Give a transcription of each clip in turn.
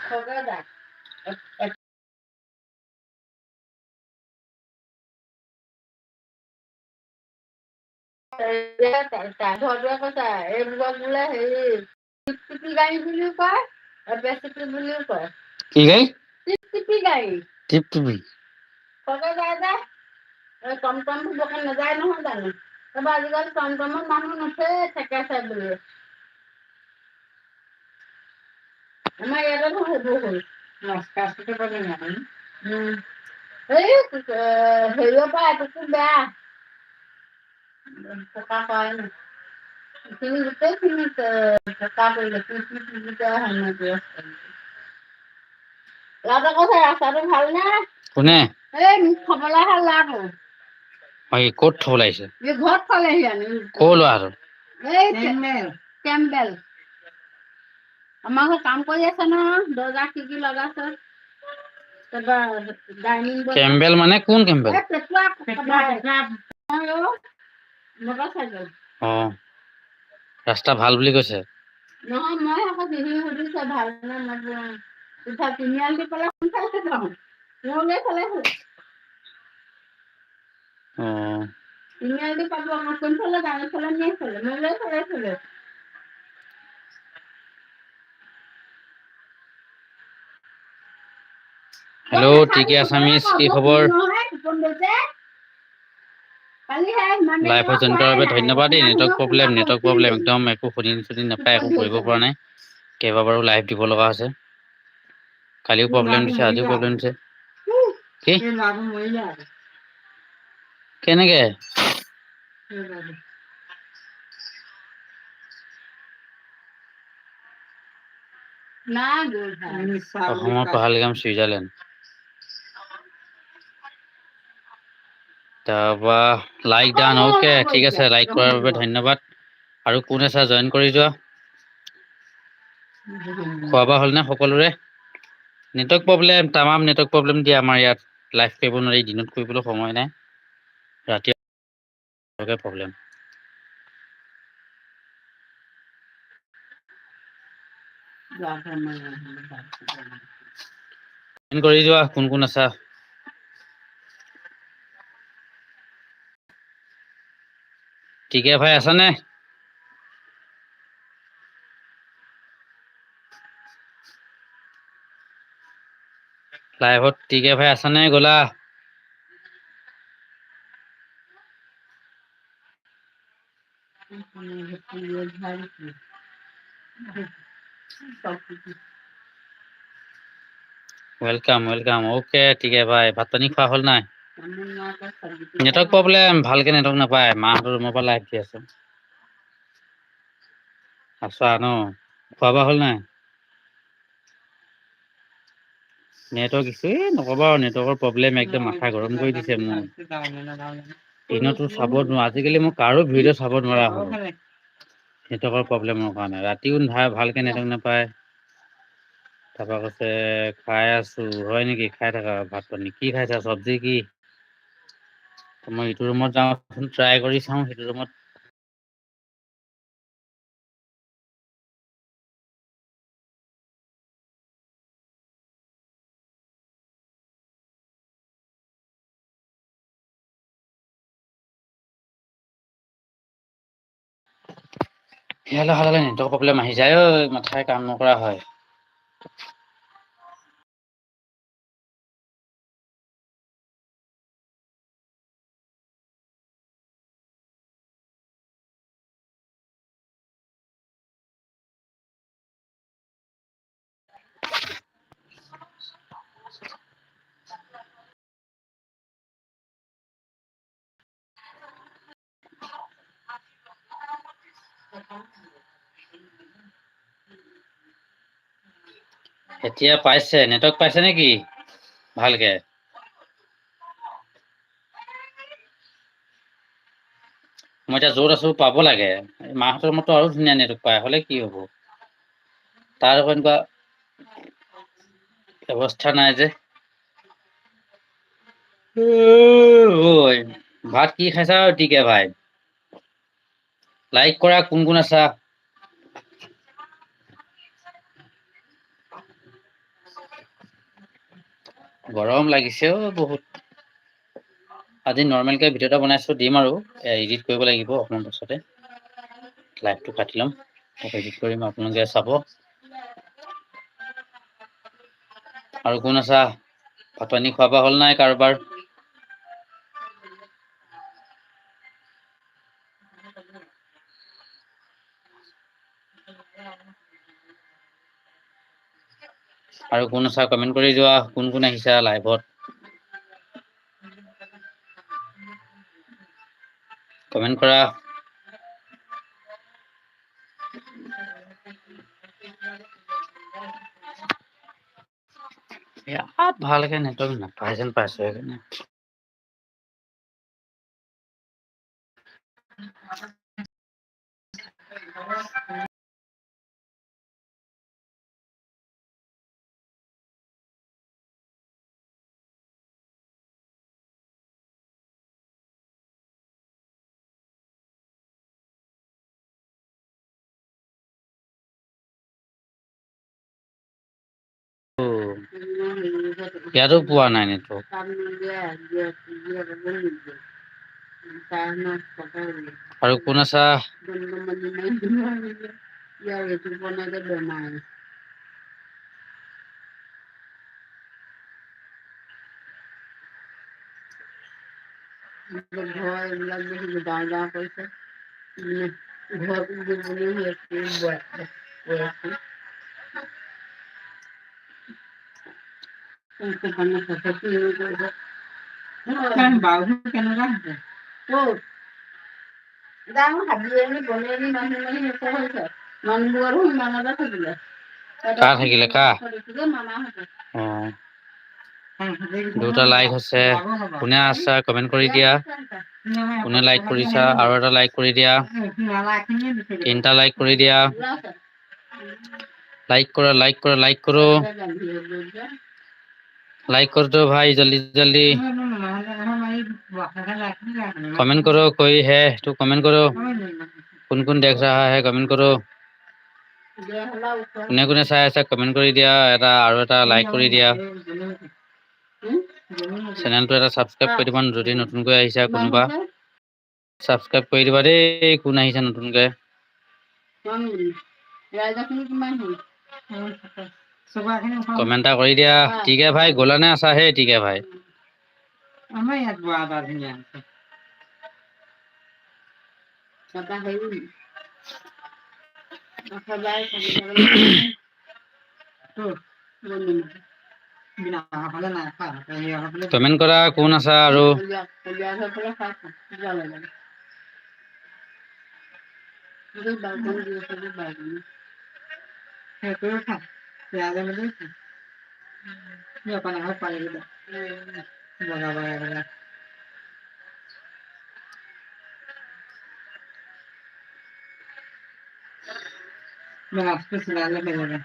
Pogoda. ঘৰটোৱে এইবোৰক বোলে হেৰি টিপটিপি গাড়ী বুলিও কয় এপেচিপি বুলিও কয় কি গাড়ী টিপটিপি গাড়ী টিপ টিপি চবে যায় যে এই টমটম বকে নাযায় নহয় জানো? তাৰপৰা আজিকালি টমটমত মানুহ নুঠে থেকেছে বুলি। আমাৰ ইয়াতে দেখোন সেইবোৰ হ'ল উম। এই এ, হেৰিয়ৰ পৰা এটুকু বেয়া পকা কৰাই নাই এইখিনি গোটেইখিনি এ, পকা কৰিলে পিচি পিচিতে সেনেকে ল'ৰাটোৱে কৈছে ৰাস্তাটো ভালনে কোনে এই মোক থবলৈ অহা ল'ৰাটো হয় ক'ত থবলৈ আহিছে এই ঘৰত থলেহি আনি ক'ৰ ল'ৰাটো এই কে- কেম্বেল আমাৰ ঘৰত কাম কৰি আছে নহয় দৰ্জা খিৰিকি লগাইছে। তাৰপৰা ডাইনিং কেম্বেল মানে কোন চাইকেল অ ৰাস্তা ভালো বুলি কৈছে। নহয় মই আকৌ সিহি সুধিছে ভালো নে নাজানো পিঠা তিনিআলি দি পেলাই সোনকালে যাওঁ মোলৈ ফালে অ তিনিআলি দি পাব আমাৰ কোনফালে যাওঁ এইফালে নি এইফালে মোলৈ ফালে ফালে হেল্ল' টিকে আছামিজ কি লাইভত জইন কৰাৰ বাবে ধন্যবাদ দেই নেটৱৰ্ক প্ৰব্লেম নেটৱৰ্ক প্ৰব্লেম একদম একো শুনি চুনি নাপায়, একো কৰিব পৰা নাই। কেইবাবাৰো লাইভ দিব লগা হৈছে। কালিও প্ৰব্লেম দিছে, আজিও প্ৰব্লেম দিছে। কি? কেনেকে। অসমৰ পাহালগাম চুইজাৰলেণ্ড তাৰপৰা লাইক ডান অ'কে ঠিক আছে লাইক কৰাৰ বাবে ধন্যবাদ। আৰু কোন আছে জইন কৰি যোৱা? খোৱা বোৱা হ'লনে সকলোৰে? নেটৱৰ্ক প্ৰব্লেম তামাম নেটৱৰ্ক প্ৰব্লেম দিয়ে আমাৰ ইয়াত লাইভ কৰিব নোৱাৰি দিনত কৰিবলৈ সময় নাই। ৰাতি প্ৰব্লেম কৰি যোৱা কোন কোন আছা? ঠিকে ভাই, আছানে? লাইভত ঠিকে ভাই, আছানে গ'লা? ৱেলকাম ৱেলকাম অ'কে ঠিকে ভাই, ভাত পানী খোৱা হ'ল নাই? নেটৱৰ্ক প্ৰব্লেম, ভালকে নেটৱৰ্ক নাপায়, মাহঁতৰ ৰুমৰ পৰা লাইভ দি আছো। আছা ন খোৱা হ'ল নাই? নেটৱৰ্ক ইছ্যু নক'বা আৰু নেটৱৰ্কৰ প্ৰব্লেম একদম মাথা গৰম কৰি দিছে মোৰ। দিনতো চাব আজিকালি মই কাৰো ভিডিঅ' চাব নোৱাৰা হ'লো। নেটৱৰ্কৰ প্ৰব্লেমৰ কাৰণে, ৰাতিও ভালকে নেটৱৰ্ক নাপায়। তাৰপৰা কৈছে, খাই আছো, হয় নেকি? খাই থাকা ভাত পানী কি খাইছা, চব্জি কি? মই ইটো ৰুমত যাওঁচোন ট্ৰাই কৰি চাওঁ সেইটো ৰুমত অহা লগে নেটৱৰ্ক প্ৰব্লেম আহি যায় ঐ মাথাই কাম নকৰা হয়। এতিয়া পাইছে নেটৱৰ্ক পাইছে নেকি? ভালকে। মই এতিয়া য'ত আছো, পাব লাগে। মাহঁতৰ ৰুমততো আৰু ধুনীয়া নেটৱৰ্ক পায়, হ'লে কি হ'ব? তাৰ আকৌ এনেকুৱা ব্যৱস্থা নাই যে। ভাত কি খাইছা ঐ টিকে ভাই? লাইক কৰা, কোন কোন আছা? গৰম লাগিছে অ' বহুত। আজি নৰ্মেলকে ভিডিঅ' বনাইছোঁ, দিম আৰু এডিট কৰিব লাগিব অকণমান পাছতে। লাইভটো কাটি ল'ম এডিট কৰিম, আপোনালোকে চাব। আৰু কোন আছা? ভাত পানী খোৱা বোৱা হ'ল নাই কাৰোবাৰ? আৰু কোন আছা কমেন্ট কৰি যোৱা, কোন কোন আহিছা লাইভত। কমেণ্ট কৰা। ইয়াত ভালকে নেটৱৰ্ক নাপাই যেন পাইছোঁ সেইকাৰণে। ইয়াতো পোৱা নাই নেটৱৰ্ক। আৰু কোন আছা? ঘৰ সিমানতে থাকিলে। কাৰ থাকিলে কাৰ? অ'। দুটা লাইক হৈছে, কোনে আছা কমেন্ট কৰি দিয়া। কোনে লাইক কৰিছা আৰু এটা লাইক কৰি দিয়া। তিনটা লাইক কৰি দিয়া। লাইক কৰা লাইক কৰা লাইক কৰো। লাইক কৰ দো ভাই জল্দি জল্দি। কমেণ্ট কৰো কোই হে তো কমেণ্ট কৰো। কোন কোন দেখ ৰাহা হে কমেণ্ট কৰো। কোনে কোনে চাই আছে কমেণ্ট কৰি দিয়া এটা আৰু এটা লাইক কৰি দিয়া। চেনেলটো এটা ছাবস্ক্ৰাইব কৰি দিবা যদি নতুনকৈ আহিছা কোনোবা। ছাবস্ক্ৰাইব কৰি দিবা দেই কোন আহিছে নতুনকে। কমেণ্ট এটা কৰি দিয়া। ঠিকে ভাই গ'লা নে আছা হে? ঠিকে ভাই। আমাৰ ইয়াত বোৱা এটা ধুনীয়া আছে। তাৰপা হেৰি কমেণ্ট কৰা কোন আছা আৰু। यादमध्ये आपण हा पाणी दिलं बघा बघा बघा बघा कसं लागलं ते बघा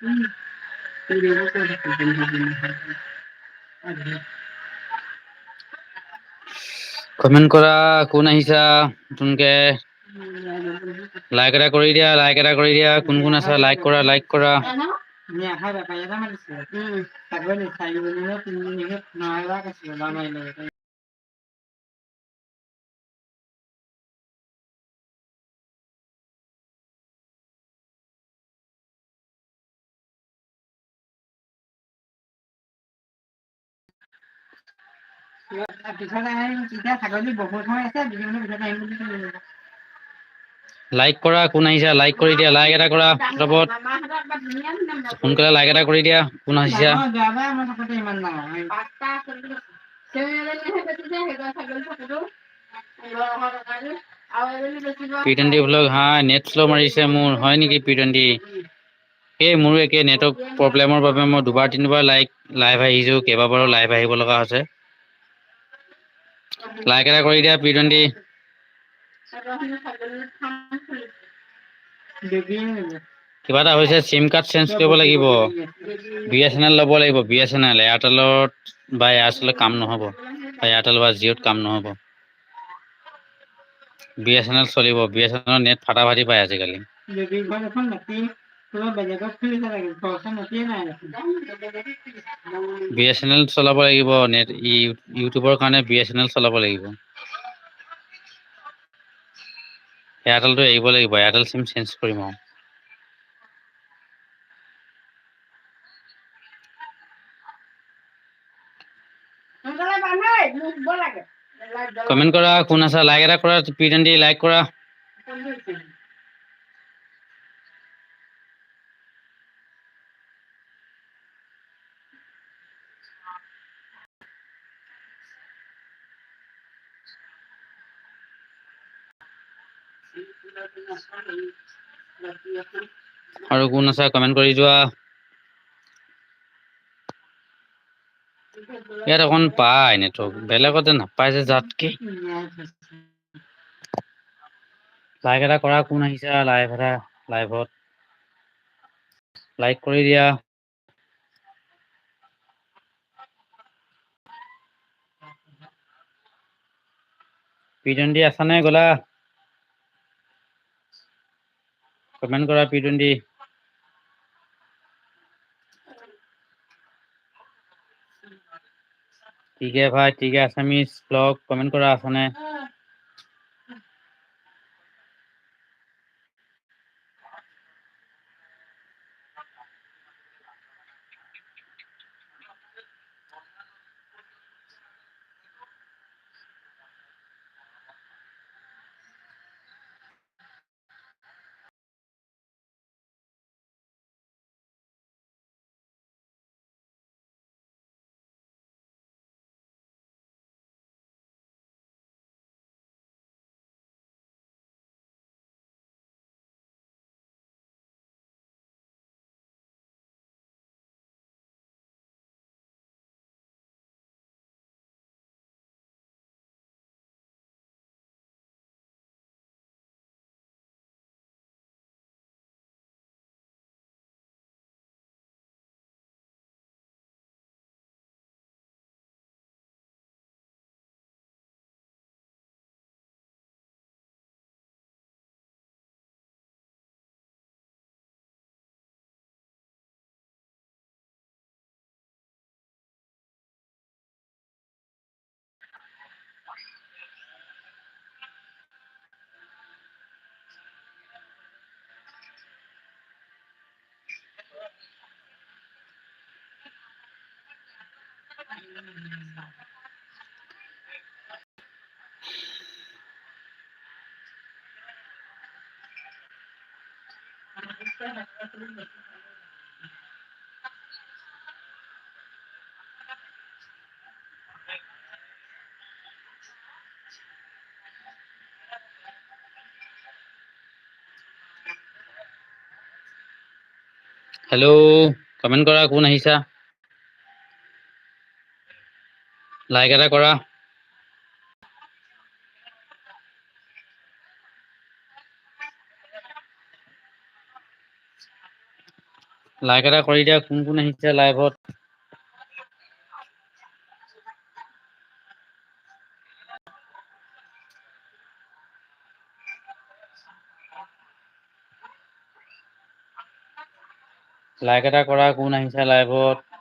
Mm-hmm. কমেণ্ট কৰা কোন আহিছা, নতুনকে। লাইক এটা কৰি দিয়া লাইক এটা কৰি দিয়া, কোন কোন আছা লাইক কৰা লাইক কৰা। লাইক কৰা কোন আহিছা লাইক কৰি দিয়া লাইক এটা কৰা পতাপত। সোনকালে লাইক এটা কৰি দিয়া কোন আহিছা। প্ৰীতন্দি ব্লগ হাই নেট শ্ল' মাৰিছে মোৰ হয় নেকি প্ৰীতন্দি। এই মোৰো একে নেটৱৰ্ক প্ৰব্লেমৰ বাবে মই দুবাৰ তিনিবাৰ লাইক লাইভ আহিছো কেইবাবাৰো লাইভ আহিব লগা হৈছে। লাইক এটা কৰি দিয়া প্ৰীতন্দি। কিবা এটা হৈছে চিম কাৰ্ড চেঞ্জ কৰিব লাগিব। বি এছ এন এল ল'ব লাগিব বি এছ এন এল এয়াৰটেলত বা এয়াৰচেলত কাম নহ'ব। বা এয়াৰটেল বা জিঅ'ত কাম নহ'ব। বি এছ এন এল চলিব। বি এছ এন এলৰ নেট ফাটা ফাটি পায় আজিকালি। বেবীঘৰ এখন মাটি তোমাৰ বেলেগত খুলিছে লাগে ঘৰখন মাটিয়ে নাই দেখোন বি এছ এন এল চলাব লাগিব নেট ইউটিউবৰ কাৰণে বি এছ এন এল চলাব লাগিব। এয়াৰটেলটো এৰিব লাগিব এয়াৰটেল চিম চেঞ্জ কৰিম আৰু। কমেণ্ট কৰা কোন আছা লাইক এটা কৰা প্ৰিটেন দি লাইক কৰা। আৰু কোন আছা কমেণ্ট কৰি যোৱা। ইয়াত অকণ পায় নেটৱৰ্ক বেলেগতে নাপায় যে যাতকে। লাইক এটা কৰা, কোন আহিছা লাইভ এটা লাইভত লাইক কৰি দিয়া। পিটন দি আছা নে গলা? কমেণ্ট কৰা পি টুৱেণ্টি ঠিকে ভাই টিকে আছামিজ ব্লগ কমেণ্ট কৰা আছানে হেল্ল' কমেণ্ট কৰা কোন আহিছা লাইক এটা কৰা। লাইক এটা কৰি দিয়া কোন কোন আহিছে লাইভত লাইক এটা কৰা কোন আহিছে লাইভত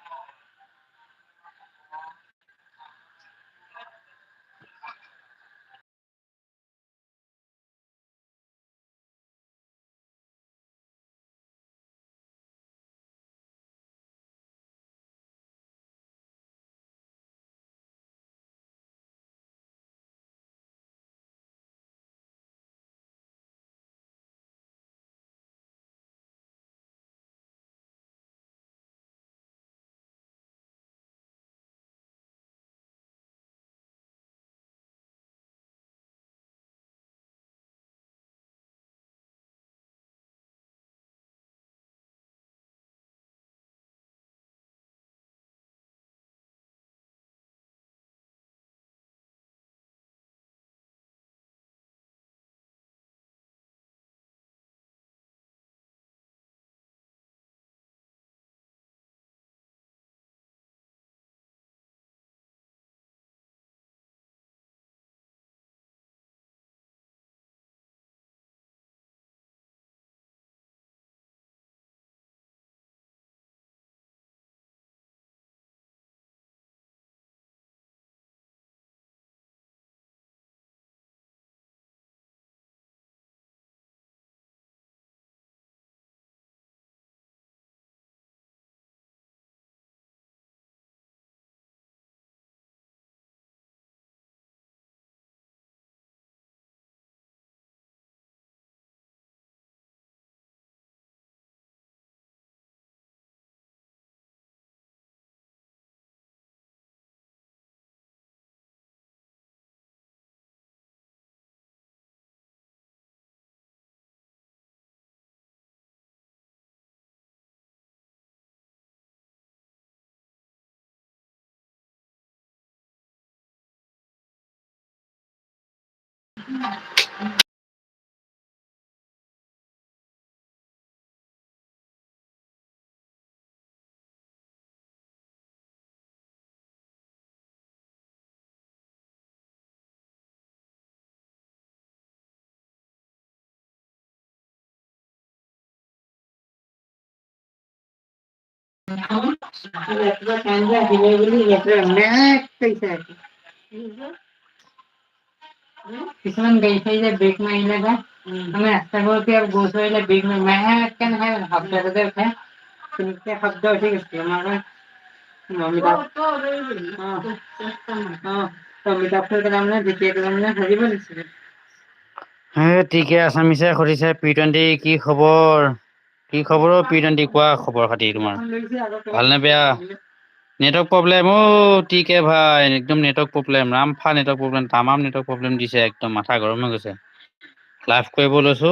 ৰাতিপুৱা কাৰেণ্ট যে আহিলে বুলি ইয়াতে মেক কৰিছে আকৌ। কিছুমান গাড়ী চাড়ী যে ব্ৰেক মাৰিলে বা মানে ৰাস্তাবোৰত যে গৰু চৰিলে ব্ৰেক মাৰি মেককে নহয় শব্দ এটা যে উঠে। তেনেকে শব্দ উঠি গৈছে। আমাৰ অমিতাভ অ ফুল কেইটা মানে যেতিয়া কেইটা মানে ধৰিব দিছিলে। হে টিকে আছামিছে সুধিছে পি টুৱেণ্টি কি খবৰ? কি খবৰ? অ' পি টুৱেণ্টি কোৱা খবৰ খাতি তোমাৰ? ভালনে বেয়া? নেটৱৰ্ক প্ৰব্লেম অ' টি কে ভাই, একদম নেটৱৰ্ক প্ৰব্লেম ৰামফা নেটৱৰ্ক প্ৰব্লেম তামাম নেটৱৰ্ক প্ৰব্লেম দিছে, একদম মাথা গৰম হৈ গৈছে। লাইভ কৰিব লৈছো।